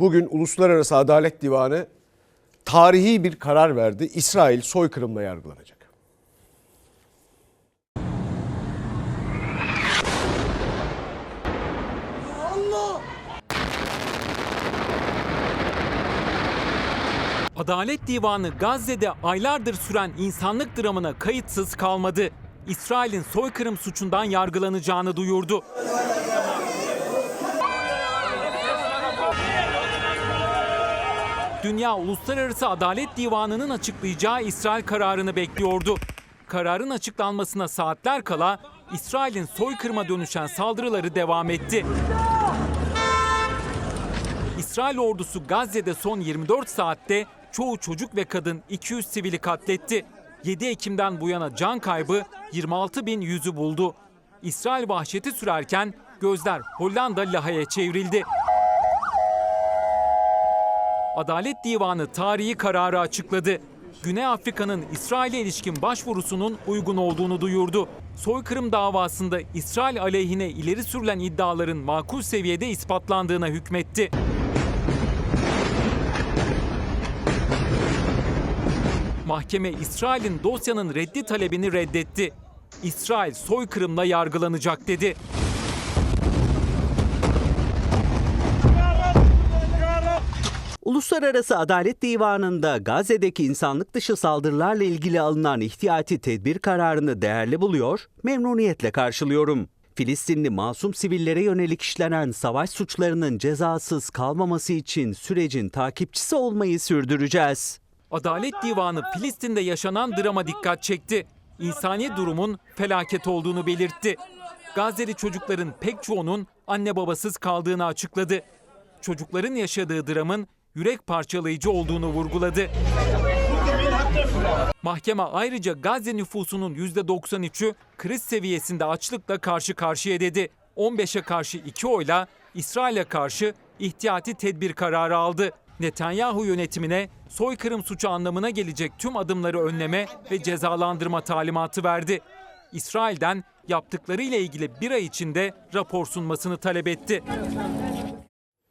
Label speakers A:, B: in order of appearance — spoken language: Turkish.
A: Bugün Uluslararası Adalet Divanı tarihi bir karar verdi. İsrail soykırımla yargılanacak.
B: Adalet Divanı Gazze'de aylardır süren insanlık dramına kayıtsız kalmadı. İsrail'in soykırım suçundan yargılanacağını duyurdu. Dünya Uluslararası Adalet Divanı'nın açıklayacağı İsrail kararını bekliyordu. Kararın açıklanmasına saatler kala İsrail'in soykırıma dönüşen saldırıları devam etti. İsrail ordusu Gazze'de son 24 saatte çoğu çocuk ve kadın 200 sivili katletti. 7 Ekim'den bu yana can kaybı 26 bin yüzü buldu. İsrail vahşeti sürerken gözler Hollanda Laha'ya çevrildi. Adalet Divanı tarihi kararı açıkladı. Güney Afrika'nın İsrail'e ilişkin başvurusunun uygun olduğunu duyurdu. Soykırım davasında İsrail aleyhine ileri sürülen iddiaların makul seviyede ispatlandığına hükmetti. Mahkeme İsrail'in dosyanın reddi talebini reddetti. İsrail soykırımla yargılanacak dedi.
C: Uluslararası Adalet Divanı'nda Gazze'deki insanlık dışı saldırılarla ilgili alınan ihtiyati tedbir kararını değerli buluyor, memnuniyetle karşılıyorum. Filistinli masum sivillere yönelik işlenen savaş suçlarının cezasız kalmaması için sürecin takipçisi olmayı sürdüreceğiz.
B: Adalet Divanı Filistin'de yaşanan drama dikkat çekti. İnsani durumun felaket olduğunu belirtti. Gazze'li çocukların pek çoğunun anne babasız kaldığını açıkladı. Çocukların yaşadığı dramın yürek parçalayıcı olduğunu vurguladı. Mahkeme ayrıca Gazze nüfusunun %93'ü kriz seviyesinde açlıkla karşı karşıya dedi. 15'e karşı 2 oyla İsrail'e karşı ihtiyati tedbir kararı aldı. Netanyahu yönetimine soykırım suçu anlamına gelecek tüm adımları önleme ve cezalandırma talimatı verdi. İsrail'den yaptıklarıyla ilgili bir ay içinde rapor sunmasını talep etti.